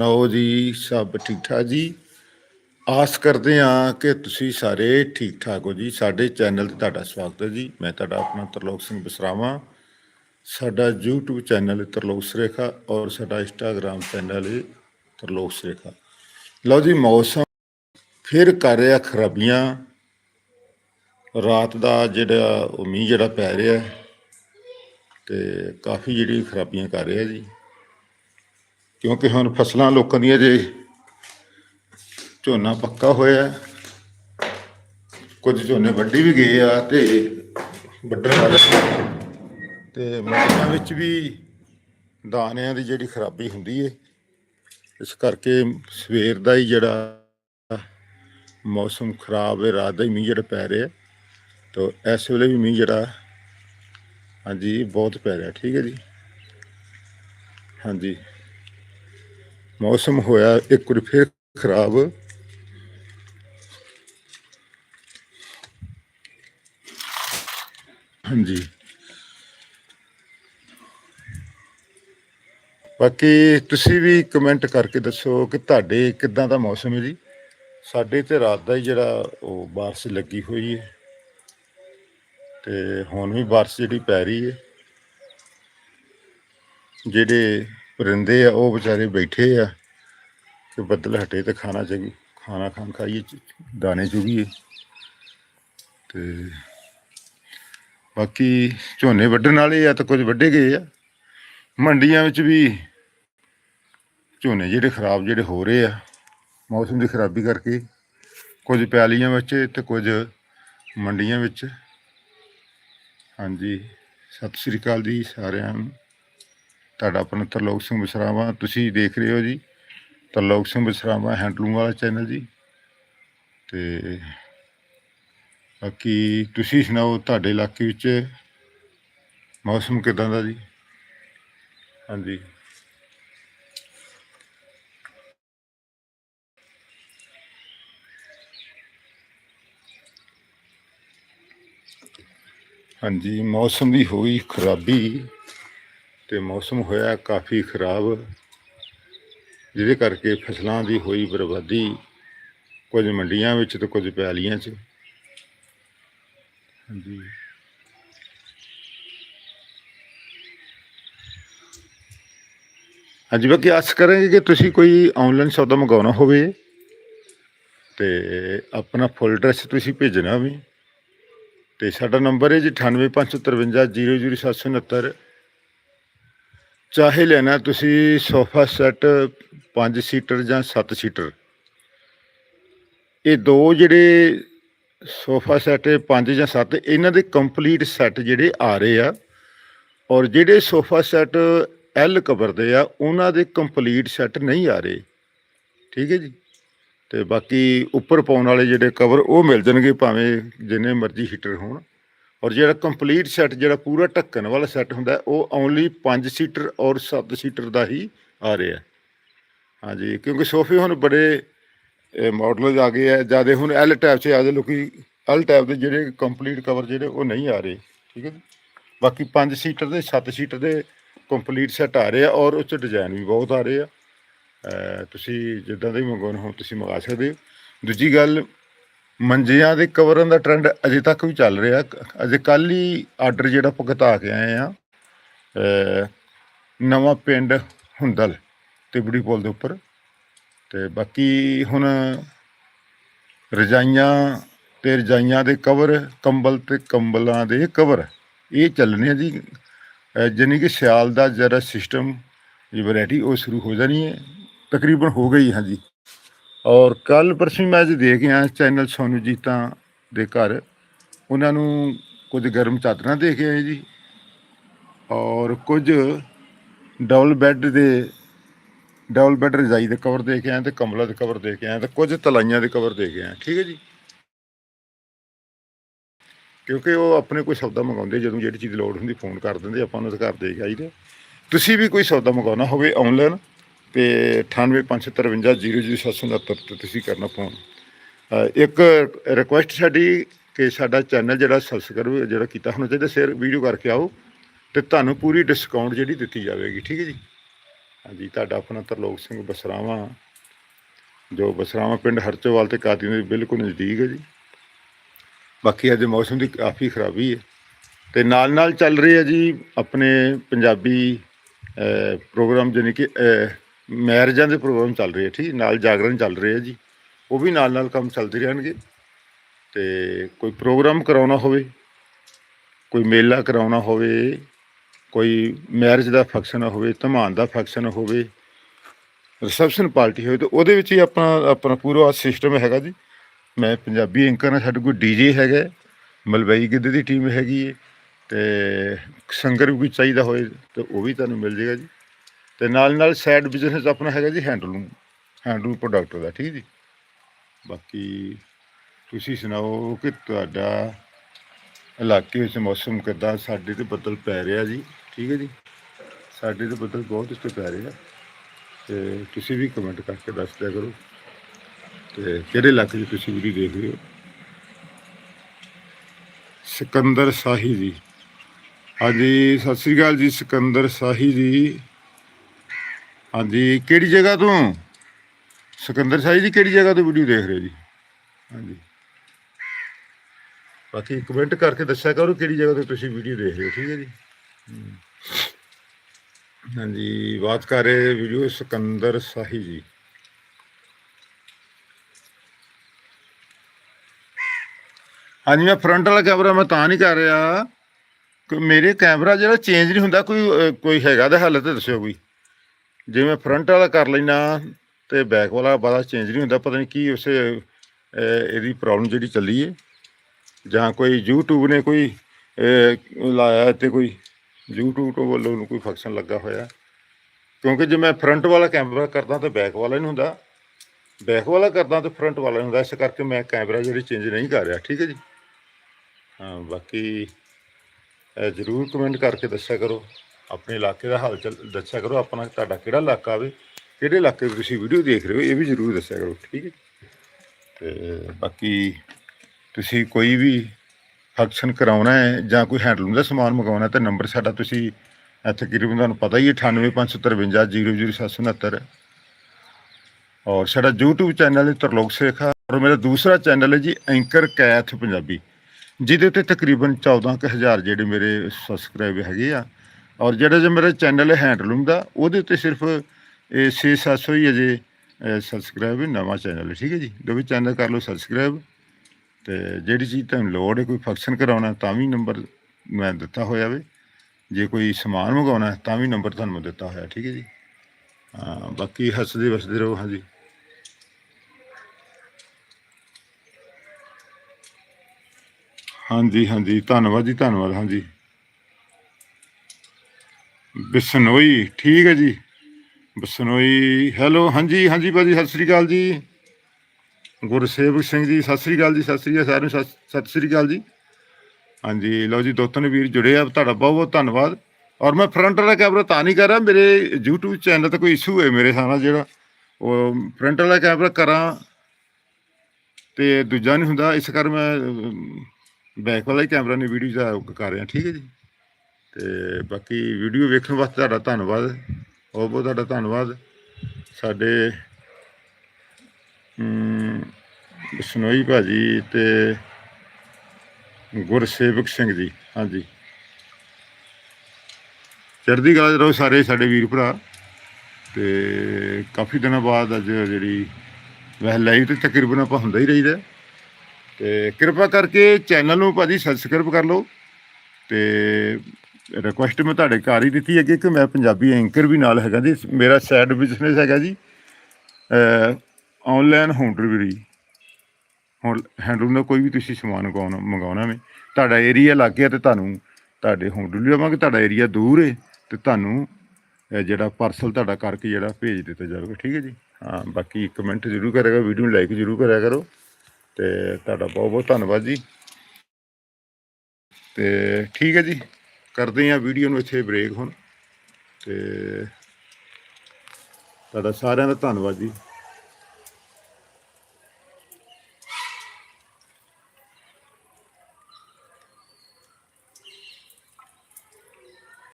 ਆਓ ਜੀ ਸਭ ਠੀਕ ਠਾਕ ਜੀ? ਆਸ ਕਰਦੇ ਹਾਂ ਕਿ ਤੁਸੀਂ ਸਾਰੇ ਠੀਕ ਠਾਕ ਹੋ ਜੀ। ਸਾਡੇ ਚੈਨਲ ਤੇ ਤੁਹਾਡਾ ਸਵਾਗਤ ਹੈ ਜੀ। ਮੈਂ ਤੁਹਾਡਾ ਆਪਣਾ ਤਰਲੋਕ ਸਿੰਘ ਬਸਰਾਵਾਂ। ਸਾਡਾ YouTube ਚੈਨਲ ਹੈ ਤਰਲੋਕ ਸਰੇਖਾ ਔਰ ਸਾਡਾ Instagram ਚੈਨਲ ਹੈ ਤਰਲੋਕ ਸਰੇਖਾ। ਲਓ ਜੀ ਮੌਸਮ ਫਿਰ ਕਰ ਰਿਹਾ ਖਰਾਬੀਆਂ। ਰਾਤ ਦਾ ਜਿਹੜਾ ਉਹ ਮੀਂਹ ਜਿਹੜਾ ਪੈ ਰਿਹਾ ਹੈ, ਤੇ ਕਾਫੀ ਜਿਹੜੀ ਖਰਾਬੀਆਂ ਕਰ ਰਿਹਾ ਜੀ। ਕਿਉਂਕਿ ਹੁਣ ਫਸਲਾਂ ਲੋਕਾਂ ਦੀਆਂ ਜੇ, ਝੋਨਾ ਪੱਕਾ ਹੋਇਆ, ਕੁਝ ਝੋਨੇ ਵੱਢੀ ਵੀ ਗਏ ਆ ਤੇ ਵੱਢਣ ਵਾਲੇ ਤੇ ਮੰਡੀਆਂ ਵਿੱਚ ਵੀ ਦਾਣਿਆਂ ਦੀ ਜਿਹੜੀ ਖਰਾਬੀ ਹੁੰਦੀ ਹੈ ਇਸ ਕਰਕੇ ਸਵੇਰ ਦਾ ਹੀ ਜਿਹੜਾ ਮੌਸਮ ਖਰਾਬ ਹੈ ਰਾਤ ਦਾ ਹੀ ਮੀਂਹ ਜਿਹੜਾ ਪੈ ਰਿਹਾ। ਤੋ ਇਸ ਵੇਲੇ ਵੀ ਮੀਂਹ ਜਿਹੜਾ, ਹਾਂਜੀ, ਬਹੁਤ ਪੈ ਰਿਹਾ, ਠੀਕ ਹੈ ਜੀ। ਹਾਂਜੀ। ਮੌਸਮ ਹੋਇਆ, ਇੱਕ ਵਾਰ ਫਿਰ ਖਰਾਬ। ਹਾਂਜੀ। ਬਾਕੀ ਤੁਸੀਂ ਵੀ ਕਮੈਂਟ ਕਰਕੇ ਦੱਸੋ ਕਿ ਤੁਹਾਡੇ ਕਿੱਦਾਂ ਦਾ ਮੌਸਮ ਹੈ ਜੀ? ਸਾਡੇ ਤੇ ਰਾਤ ਦਾ ਹੀ ਜਿਹੜਾ ਉਹ ਬਾਰਿਸ਼ ਲੱਗੀ ਹੋਈ ਹੈ। ਤੇ ਹੁਣ ਵੀ ਬਾਰਿਸ਼ ਜਿਹੜੀ ਪੈ ਰਹੀ ਹੈ। ਜਿਹੜੇ ਪਰਿੰਦੇ ਆ, ਉਹ ਵਿਚਾਰੇ ਬੈਠੇ ਆ ਕਿ ਬੱਦਲ ਹਟੇ ਤੇ ਖਾਣਾ ਚਾਹੀ ਖਾਣਾ ਖਾਣ ਖਾਈਏ ਦਾਣੇ ਚੁਗੀਏ ਤੇ ਬਾਕੀ ਝੋਨੇ ਵੱਢਣ ਵਾਲੇ ਆ ਤਾਂ ਕੁਝ ਵੱਢੇ ਗਏ ਆ। ਮੰਡੀਆਂ ਵਿੱਚ ਵੀ ਝੋਨੇ ਜਿਹੜੇ ਖਰਾਬ ਜਿਹੜੇ ਹੋ ਰਹੇ ਆ, ਮੌਸਮ ਦੀ ਖਰਾਬੀ ਕਰਕੇ ਕੁਝ ਪਿਆਲੀਆਂ ਵਿੱਚ ਤੇ ਕੁਝ ਮੰਡੀਆਂ ਵਿੱਚ। ਹਾਂਜੀ, ਸਤਿ ਸ੍ਰੀ ਅਕਾਲ ਜੀ ਸਾਰਿਆਂ ਨੂੰ। ਤੁਹਾਡਾ ਆਪਣਾ ਤਰਲੋਕ ਸਿੰਘ ਬਸਰਾਵਾ ਤੁਸੀਂ ਦੇਖ ਰਹੇ ਹੋ ਜੀ। ਤਰਲੋਕ ਸਿੰਘ ਬਸਰਾਵਾ ਹੈਂਡਲੂਮ ਵਾਲਾ ਚੈਨਲ ਜੀ। ਤੇ ਬਾਕੀ ਤੁਸੀਂ ਸੁਣਾਓ, ਤੁਹਾਡੇ ਇਲਾਕੇ ਵਿੱਚ ਮੌਸਮ ਕਿਦਾਂ ਦਾ ਜੀ? ਹਾਂਜੀ। ਹਾਂਜੀ, ਮੌਸਮ ਦੀ ਹੋਈ ਖਰਾਬੀ। ਤੇ ਮੌਸਮ ਹੋਇਆ ਕਾਫੀ ਖਰਾਬ। ਜਿਹਦੇ ਕਰਕੇ ਫਸਲਾਂ ਦੀ ਹੋਈ ਬਰਬਾਦੀ ਕੁਝ ਮੰਡੀਆਂ ਵਿੱਚ ਤੇ ਕੁਝ ਪਿਆਲੀਆਂ 'ਚ। ਹਾਂਜੀ। ਹਾਂਜੀ ਬਾਕੀ ਆਸ ਕਰਾਂਗੇ ਕਿ ਤੁਸੀਂ ਕੋਈ ਆਨਲਾਈਨ ਸੌਦਾ ਮੰਗਾਉਣਾ ਹੋਵੇ ਤੇ ਆਪਣਾ ਫੁੱਲ ਐਡਰੈਸ ਤੁਸੀਂ ਭੇਜਣਾ ਵੀ। ਤੇ ਸਾਡਾ ਨੰਬਰ ਹੈ ਜੀ 9855500769 ਚਾਹੇ ਲੈਣਾ ਤੁਸੀਂ ਸੋਫਾ ਸੈੱਟ 5 ਸੀਟਰ ਜਾਂ 7 ਸੀਟਰ। ਇਹ ਦੋ ਜਿਹੜੇ ਸੋਫਾ ਸੈੱਟ 5 ਜਾਂ 7 ਇਹਨਾਂ ਦੇ ਕੰਪਲੀਟ ਸੈੱਟ ਜਿਹੜੇ ਆ ਰਹੇ ਆ। ਔਰ ਜਿਹੜੇ ਸੋਫਾ ਸੈੱਟ ਐਲ ਕਵਰ ਦੇ ਆ, ਉਹਨਾਂ ਦੇ ਕੰਪਲੀਟ ਸੈੱਟ ਨਹੀਂ ਆ ਰਹੇ। ਠੀਕ ਹੈ ਜੀ? ਤੇ ਬਾਕੀ ਉੱਪਰ ਪਾਉਣ ਵਾਲੇ ਜਿਹੜੇ ਕਵਰ ਉਹ ਮਿਲ ਜਾਣਗੇ ਭਾਵੇਂ ਜਿੰਨੇ ਮਰਜ਼ੀ ਹੀਟਰ ਹੋਣ। ਔਰ ਜਿਹੜਾ ਕੰਪਲੀਟ ਸੈੱਟ ਜਿਹੜਾ ਪੂਰਾ ਢੱਕਣ ਵਾਲਾ ਸੈੱਟ ਹੁੰਦਾ, ਉਹ ਓਨਲੀ 5 ਸੀਟਰ ਔਰ 7 ਸੀਟਰ ਦਾ ਹੀ ਆ ਰਿਹਾ। ਹਾਂਜੀ, ਕਿਉਂਕਿ ਸੋਫੇ ਹੁਣ ਬੜੇ ਮਾਡਲ ਆ ਗਏ ਆ। ਜ਼ਿਆਦਾ ਹੁਣ ਐਲ ਟਾਈਪ 'ਚ ਆ ਗਏ, ਲੋਕੀ ਐਲ ਟਾਈਪ ਦੇ ਜਿਹੜੇ ਕੰਪਲੀਟ ਕਵਰ ਜਿਹੜੇ, ਉਹ ਨਹੀਂ ਆ ਰਹੇ। ਠੀਕ ਹੈ ਜੀ? ਬਾਕੀ 5 ਸੀਟਰ ਦੇ 7 ਸੀਟਰ ਦੇ ਕੰਪਲੀਟ ਸੈੱਟ ਆ ਰਹੇ ਆ ਔਰ ਉਹ 'ਚ ਡਿਜ਼ਾਈਨ ਵੀ ਬਹੁਤ ਆ ਰਹੇ ਆ। ਤੁਸੀਂ ਜਿੱਦਾਂ ਦੇ ਹੀ ਮੰਗਵਾਉਣਾ ਹੋ ਤੁਸੀਂ ਮੰਗਾ ਸਕਦੇ ਹੋ। ਦੂਜੀ ਗੱਲ ਮੰਜਿਆਂ ਦੇ ਕਵਰਾਂ ਦਾ ਟ੍ਰੈਂਡ ਅਜੇ ਤੱਕ ਵੀ ਚੱਲ ਰਿਹਾ। ਅਜੇ ਕੱਲ ਹੀ ਆਰਡਰ ਜਿਹੜਾ ਭੁਗਤਾ ਕੇ ਆਏ ਆ ਨਵਾਂ ਪਿੰਡ ਹੁੰਦਲ, ਤਿਬੜੀ ਪੁਲ ਦੇ ਉੱਪਰ। ਤੇ ਬਾਕੀ ਹੁਣ ਰਜਾਈਆਂ ਤੇ ਰਜਾਈਆਂ ਦੇ ਕਵਰ, ਕੰਬਲ ਤੇ ਕੰਬਲਾਂ ਦੇ ਕਵਰ, ਇਹ ਚੱਲਣੇ ਆ ਜੀ। ਅਹ ਕਿ ਸਿਆਲ ਦਾ ਜ਼ਰਾ ਸਿਸਟਮ ਦੀ ਵੈਰਾਈਟੀ ਉਹ ਸ਼ੁਰੂ ਹੋ ਜਾਣੀ ਹੈ। ਤਕਰੀਬਨ ਹੋ ਗਈ ਹਾਂਜੀ। ਔਰ ਕੱਲ ਪਰਸੋਂ ਮੈਂ ਅੱਜ ਦੇਖ ਗਿਆ ਚੈਨਲ ਸੋਨੂ ਜੀਤਾਂ ਦੇ ਘਰ। ਉਹਨਾਂ ਨੂੰ ਕੁਝ ਗਰਮ ਚਾਦਰਾਂ ਦੇ ਕੇ ਆਏ ਜੀ ਔਰ ਕੁਝ ਡਬਲ ਬੈੱਡ ਦੇ, ਡਬਲ ਬੈੱਡ ਰਜਾਈ ਦੇ ਕਵਰ ਦੇ ਕੇ ਆਏ ਤੇ ਕੰਬਲਾਂ ਦੇ ਕਵਰ ਦੇ ਕੇ ਆਏ ਤੇ ਕੁਝ ਤਲਾਈਆਂ ਦੇ ਕਵਰ ਦੇ ਕੇ ਆਏ। ਠੀਕ ਹੈ ਜੀ? ਕਿਉਂਕਿ ਉਹ ਆਪਣੇ ਕੋਈ ਸੌਦਾ ਮੰਗਾਉਂਦੇ, ਜਦੋਂ ਜਿਹੜੀ ਚੀਜ਼ ਲੋੜ ਹੁੰਦੀ, ਫੋਨ ਕਰ ਦਿੰਦੇ, ਆਪਾਂ ਉਹਨਾਂ ਦੇ ਘਰ ਦੇ ਕੇ ਆਈਦੇ। ਤੁਸੀਂ ਵੀ ਕੋਈ ਸੌਦਾ ਮੰਗਾਉਣਾ ਹੋਵੇ ਆਨਲਾਈਨ ਤੇ 9855500769 ਤੇ ਤੁਸੀਂ ਕਰਨਾ ਫੋਨ ਇੱਕ ਰਿਕੁਐਸਟ ਸਾਡੀ ਕਿ ਸਾਡਾ ਚੈਨਲ ਜਿਹੜਾ ਸਬਸਕ੍ਰਾਈਬ ਜਿਹੜਾ ਕੀਤਾ ਹੋਣਾ ਚਾਹੀਦਾ ਸ਼ੇਅਰ ਵੀਡੀਓ ਕਰਕੇ ਆਓ ਤੇ ਤੁਹਾਨੂੰ ਪੂਰੀ ਡਿਸਕਾਊਂਟ ਜਿਹੜੀ ਦਿੱਤੀ ਜਾਵੇਗੀ, ਠੀਕ ਹੈ ਜੀ? ਹਾਂਜੀ, ਤੁਹਾਡਾ ਆਪਣਾ ਤਰਲੋਕ ਸਿੰਘ ਬਸਰਾਵਾਂ, ਜੋ ਬਸਰਾਵਾਂ ਪਿੰਡ ਹਰਚੋਵਾਲ ਤੇ ਕਾਦੀ ਦੇ ਬਿਲਕੁਲ ਨਜ਼ਦੀਕ ਹੈ ਜੀ। ਬਾਕੀ ਅੱਜ ਮੌਸਮ ਦੀ ਕਾਫੀ ਖਰਾਬੀ ਹੈ ਤੇ ਨਾਲ ਨਾਲ ਚੱਲ ਰਹੀ ਹੈ ਜੀ ਆਪਣੇ ਪੰਜਾਬੀ ਪ੍ਰੋਗਰਾਮ ਜਾਣੀ ਕਿ ਮੈਰਿਜਾਂ ਦੇ ਪ੍ਰੋਗਰਾਮ ਚੱਲ ਰਹੇ ਆ ਠੀਕ ਨਾਲ ਜਾਗਰਣ ਚੱਲ ਰਹੇ ਆ ਜੀ। ਉਹ ਵੀ ਨਾਲ ਨਾਲ ਕੰਮ ਚੱਲਦੇ ਰਹਿਣਗੇ। ਤੇ ਕੋਈ ਪ੍ਰੋਗਰਾਮ ਕਰਾਉਣਾ ਹੋਵੇ ਕੋਈ ਮੇਲਾ ਕਰਾਉਣਾ ਹੋਵੇ ਕੋਈ ਮੈਰਿਜ ਦਾ ਫੰਕਸ਼ਨ ਹੋਵੇ ਧਮਾਨ ਦਾ ਫੰਕਸ਼ਨ ਹੋਵੇ ਰਿਸੈਪਸ਼ਨ ਪਾਰਟੀ ਹੋਵੇ ਤੇ ਉਹਦੇ ਵਿੱਚ ਹੀ ਆਪਣਾ ਆਪਣਾ ਪੂਰਾ ਸਿਸਟਮ ਹੈਗਾ ਜੀ। ਮੈਂ ਪੰਜਾਬੀ ਐਂਕਰ ਹਾਂ ਸਾਡੇ ਕੋਲ ਡੀਜੇ ਹੈਗਾ ਹੈ, ਮਲਵਈ ਗਿੱਧੇ ਦੀ ਟੀਮ ਹੈਗੀ ਹੈ ਤੇ ਸੰਗਰ ਵੀ ਚਾਹੀਦਾ ਹੋਏ ਤੇ ਉਹ ਵੀ ਤੁਹਾਨੂੰ ਮਿਲ ਜਾਏਗਾ ਜੀ। ਤੇ ਨਾਲ ਨਾਲ ਸਾਈਡ ਬਿਜ਼ਨਸ ਆਪਣਾ ਹੈਗਾ ਜੀ ਹੈਂਡਲੂਮ ਹੈਂਡਲੂਮ ਪ੍ਰੋਡਕਟ ਦਾ, ਠੀਕ ਜੀ? ਬਾਕੀ ਤੁਸੀਂ ਸੁਣਾਓ ਕਿ ਤੁਹਾਡਾ ਇਲਾਕੇ ਵਿੱਚ ਮੌਸਮ ਕਿੱਦਾਂ? ਸਾਡੇ ਤੇ ਬੱਦਲ ਪੈ ਰਿਹਾ ਜੀ, ਠੀਕ ਹੈ ਜੀ? ਸਾਡੇ ਤੇ ਬੱਦਲ ਬਹੁਤ ਇੱਥੇ ਪੈ ਰਿਹਾ ਆ। ਤੇ ਤੁਸੀਂ ਵੀ ਕਮੈਂਟ ਕਰਕੇ ਦੱਸ ਦਿਆ ਕਰੋ। ਤੇ ਕਿਹੜੇ ਇਲਾਕੇ 'ਚ ਤੁਸੀਂ ਵੀਡੀਓ ਦੇਖ ਰਹੇ ਹੋ? ਸਿਕੰਦਰ ਸਾਹੀ ਜੀ। ਹਾਂਜੀ, ਸਤਿ ਸ੍ਰੀ ਅਕਾਲ ਜੀ, ਸਿਕੰਦਰ ਸਾਹੀ ਜੀ। ਹਾਂਜੀ, ਕਿਹੜੀ ਜਗ੍ਹਾ ਤੋਂ? ਸਿਕੰਦਰ ਸਾਹੀ ਜੀ ਕਿਹੜੀ ਜਗ੍ਹਾ ਤੋਂ ਵੀਡੀਓ ਦੇਖ ਰਹੇ ਹੋ ਜੀ? ਹਾਂਜੀ। ਬਾਕੀ ਕਮੈਂਟ ਕਰਕੇ ਦੱਸਿਆ ਕਰੋ ਕਿਹੜੀ ਜਗ੍ਹਾ ਤੋਂ ਤੁਸੀਂ ਵੀਡੀਓ ਦੇਖ ਰਹੇ ਹੋ, ਠੀਕ ਹੈ ਜੀ? ਹਾਂਜੀ, ਬਾਤ ਕਰ ਰਹੇ ਵੀਡੀਓ ਸਿਕੰਦਰ ਸਾਹੀ ਜੀ। ਹਾਂਜੀ, ਮੈਂ ਫਰੰਟ ਵਾਲਾ ਕੈਮਰਾ ਮੈਂ ਤਾਂ ਨਹੀਂ ਕਰ ਰਿਹਾ। ਕਿ ਮੇਰੇ ਕੈਮਰਾ ਜਿਹੜਾ ਚੇਂਜ ਨਹੀਂ ਹੁੰਦਾ, ਕੋਈ ਕੋਈ ਹੈਗਾ ਤਾਂ ਹਾਲਤ ਦੱਸਿਓ ਕੋਈ। ਜੇ ਮੈਂ ਫਰੰਟ ਵਾਲਾ ਕਰ ਲੈਣਾ ਤੇ ਬੈਕ ਵਾਲਾ ਬਾਅਦ ਚੇਂਜ ਨਹੀਂ ਹੁੰਦਾ, ਪਤਾ ਨਹੀਂ ਕੀ ਉਸੇ ਇਹਦੀ ਪ੍ਰੋਬਲਮ ਜਿਹੜੀ ਚੱਲੀ ਹੈ ਜਾਂ ਕੋਈ YouTube ਨੇ ਕੋਈ ਲਾਇਆ ਤੇ ਕੋਈ, YouTube ਤੋਂ ਵੱਲੋਂ ਨੂੰ ਕੋਈ ਫੰਕਸ਼ਨ ਲੱਗਾ ਹੋਇਆ। ਕਿਉਂਕਿ ਜੇ ਮੈਂ ਫਰੰਟ ਵਾਲਾ ਕੈਮਰਾ ਕਰਦਾ ਤਾਂ ਬੈਕ ਵਾਲਾ ਨਹੀਂ ਹੁੰਦਾ। ਬੈਕ ਵਾਲਾ ਕਰਦਾ ਤਾਂ ਫਰੰਟ ਵਾਲਾ ਨਹੀਂ ਹੁੰਦਾ, ਇਸ ਕਰਕੇ ਮੈਂ ਕੈਮਰਾ ਜਿਹੜੀ ਚੇਂਜ ਨਹੀਂ ਕਰ ਰਿਹਾ, ਠੀਕ ਹੈ ਜੀ? ਹਾਂ, ਬਾਕੀ ਜ਼ਰੂਰ ਕਮੈਂਟ ਕਰਕੇ ਦੱਸਿਆ ਕਰੋ। ਆਪਣੇ ਇਲਾਕੇ ਦਾ ਹਾਲ ਚਾਲ, ਦੱਸਿਆ ਕਰੋ, ਆਪਣਾ ਤੁਹਾਡਾ ਕਿਹੜਾ ਇਲਾਕਾ ਵੇ, ਕਿਹੜੇ ਇਲਾਕੇ ਵਿੱਚ ਤੁਸੀਂ ਵੀਡੀਓ ਦੇਖ ਰਹੇ ਹੋ, ਇਹ ਵੀ ਜ਼ਰੂਰ ਦੱਸਿਆ ਕਰੋ, ਠੀਕ ਹੈ? ਤੇ ਬਾਕੀ ਤੁਸੀਂ ਕੋਈ ਵੀ ਫੰਕਸ਼ਨ ਕਰਾਉਣਾ ਹੈ ਜਾਂ ਕੋਈ ਹੈਂਡਲੂਮ ਦਾ ਸਮਾਨ ਮੰਗਵਾਉਣਾ ਤਾਂ ਨੰਬਰ ਸਾਡਾ ਤੁਸੀਂ ਤਕਰੀਬਨ ਤੁਹਾਨੂੰ ਪਤਾ ਹੀ ਹੈ 9855500769 ਔਰ ਸਾਡਾ YouTube ਚੈਨਲ ਹੈ, ਤਰਲੋਕ ਸੇਖਾ। ਔਰ ਮੇਰਾ ਦੂਸਰਾ ਚੈਨਲ ਹੈ ਜੀ ਐਂਕਰ ਕੈਥ ਪੰਜਾਬੀ, ਜਿਹਦੇ ਉੱਤੇ ਤਕਰੀਬਨ 14000 ਜਿਹੜੇ ਮੇਰੇ ਸਬਸਕ੍ਰਾਈਬ ਹੈਗੇ ਆ ਔਰ ਜਿਹੜਾ ਜੇ ਮੇਰਾ ਚੈਨਲ ਹੈ ਹੈਂਡਲੂਮ ਦਾ, ਉਹਦੇ ਉੱਤੇ ਸਿਰਫ, ਇਹ 6-700 ਹੀ ਅਜੇ ਸਬਸਕ੍ਰਾਈਬ ਨਵਾਂ ਚੈਨਲ ਹੈ, ਠੀਕ ਹੈ ਜੀ? ਦੋਵੇਂ ਚੈਨਲ ਕਰ ਲਓ ਸਬਸਕ੍ਰਾਈਬ ਤੇ ਜਿਹੜੀ ਚੀਜ਼ ਤੁਹਾਨੂੰ ਲੋੜ ਹੈ, ਕੋਈ ਫੰਕਸ਼ਨ ਕਰਾਉਣਾ, ਤਾਂ ਵੀ ਨੰਬਰ ਮੈਂ ਦਿੱਤਾ ਹੋਇਆ ਵੇ। ਜੇ ਕੋਈ ਸਮਾਨ ਮੰਗਾਉਣਾ ਤਾਂ ਵੀ ਨੰਬਰ ਤੁਹਾਨੂੰ ਦਿੱਤਾ ਹੋਇਆ, ਠੀਕ ਹੈ ਜੀ? ਹਾਂ, ਬਾਕੀ ਹੱਸਦੇ ਵਸਦੇ ਰਹੋ, ਹਾਂਜੀ। ਹਾਂਜੀ ਹਾਂਜੀ, ਧੰਨਵਾਦ ਜੀ, ਧੰਨਵਾਦ, ਹਾਂਜੀ। ਬਿਸਨੋਈ, ਠੀਕ ਹੈ ਜੀ। ਬਿਸਨੋਈ, ਹੈਲੋ, ਹਾਂਜੀ ਹਾਂਜੀ ਭਾਜੀ, ਸਤਿ ਸ੍ਰੀ ਅਕਾਲ ਜੀ। ਗੁਰਸੇਵਕ ਸਿੰਘ ਜੀ, ਸਤਿ ਸ੍ਰੀ ਅਕਾਲ ਜੀ, ਸਤਿ ਸ੍ਰੀ ਅਕਾਲ, ਸਾਰਿਆਂ ਨੂੰ ਸਤਿ ਸਤਿ ਸ੍ਰੀ ਅਕਾਲ ਜੀ। ਹਾਂਜੀ, ਲਓ ਜੀ ਦੋ ਤਿੰਨ ਵੀਰ ਜੁੜੇ ਆ, ਤੁਹਾਡਾ ਬਹੁਤ ਬਹੁਤ ਧੰਨਵਾਦ। ਔਰ ਮੈਂ ਫਰੰਟ ਵਾਲਾ ਕੈਮਰਾ ਤਾਂ ਨਹੀਂ ਕਰ ਰਿਹਾ, ਮੇਰੇ YouTube ਚੈਨਲ ਤੇ ਕੋਈ ਇਸ਼ੂ ਹੈ ਮੇਰੇ ਸਾਹਮਣੇ ਜਿਹੜਾ। ਉਹ ਫਰੰਟ ਵਾਲਾ ਕੈਮਰਾ ਕਰਾਂ ਤੇ ਦੂਜਾ ਨਹੀਂ ਹੁੰਦਾ, ਇਸ ਕਰ ਮੈਂ ਬੈਕ ਵਾਲਾ ਹੀ ਕੈਮਰਾ ਨੇ ਵੀਡੀਓ ਦਾ ਕਰ ਰਿਹਾ, ਠੀਕ ਹੈ ਜੀ। ਤੇ ਬਾਕੀ ਵੀਡੀਓ ਵੇਖਣ ਵਾਸਤੇ ਤੁਹਾਡਾ ਧੰਨਵਾਦ। ਬਹੁਤ ਬਹੁਤ ਤੁਹਾਡਾ ਧੰਨਵਾਦ। ਸਾਡੇ ਅਮ, ਸਨੋਈ ਭਾਜੀ ਤੇ ਗੁਰਸੇਵਕ ਸਿੰਘ ਜੀ ਹਾਂਜੀ। ਚੜ੍ਹਦੀ ਕਲਾ 'ਚ ਰਹੋ ਸਾਰੇ ਸਾਡੇ ਵੀਰ ਭਰਾ ਤੇ ਕਾਫੀ ਦਿਨਾਂ ਬਾਅਦ ਅੱਜ ਜਿਹੜੀ ਵੈਸੇ ਲਾਈਵ ਤੇ ਤਕਰੀਬਨ ਆਪਾਂ ਹੁੰਦਾ ਹੀ ਰਹੀਦਾ। ਤੇ ਕਿਰਪਾ ਕਰਕੇ ਚੈਨਲ ਨੂੰ ਭਾਜੀ ਸਬਸਕ੍ਰਾਈਬ ਕਰ ਲਓ ਤੇ ਰਿਕੁਐਸਟ ਮੈਂ ਤੁਹਾਡੇ ਘਰ ਹੀ ਦਿੱਤੀ ਹੈਗੀ ਕਿ ਮੈਂ ਪੰਜਾਬੀ ਐਂਕਰ ਵੀ ਨਾਲ ਹੈਗਾ ਜੀ। ਮੇਰਾ ਸਾਈਡ ਬਿਜ਼ਨਸ ਹੈਗਾ ਜੀ। ਆਨਲਾਈਨ ਹੋਮ ਡਿਲੀਵਰੀ ਹੁਣ ਹੈਂਡਲੂਮ ਦਾ ਕੋਈ ਵੀ ਤੁਸੀਂ ਸਮਾਨ ਮੰਗਾਉਣਾ ਮੰਗਾਉਣਾ ਵੇ। ਤੁਹਾਡਾ ਏਰੀਆ ਲੱਗ ਗਿਆ ਤੇ ਤੁਹਾਨੂੰ ਤੁਹਾਡੇ ਹੋਮ ਡਿਲੀਵਰੀ ਆਵਾਂਗੇ। ਤੁਹਾਡਾ ਏਰੀਆ ਦੂਰ ਹੈ ਤੇ ਤੁਹਾਨੂੰ ਜਿਹੜਾ ਪਾਰਸਲ ਤੁਹਾਡਾ ਕਰਕੇ ਜਿਹੜਾ ਭੇਜ ਦਿੱਤਾ ਜਾਵੇਗਾ। ਠੀਕ ਹੈ ਜੀ? ਹਾਂ, ਬਾਕੀ ਕਮੈਂਟ ਜ਼ਰੂਰ ਕਰਿਆ ਕਰੋ ਵੀਡੀਓ ਨੂੰ ਲਾਈਕ ਜ਼ਰੂਰ ਕਰਿਆ ਕਰੋ। ਤੇ ਤੁਹਾਡਾ ਬਹੁਤ ਬਹੁਤ ਧੰਨਵਾਦ ਜੀ। ਤੇ ਠੀਕ ਹੈ ਜੀ। ਕਰਦੇ ਹਾਂ ਵੀਡੀਓ ਨੂੰ ਇੱਥੇ ਬ੍ਰੇਕ ਹੁਣ। ਤੇ ਤੁਹਾਡਾ ਸਾਰਿਆਂ ਦਾ ਧੰਨਵਾਦ ਜੀ।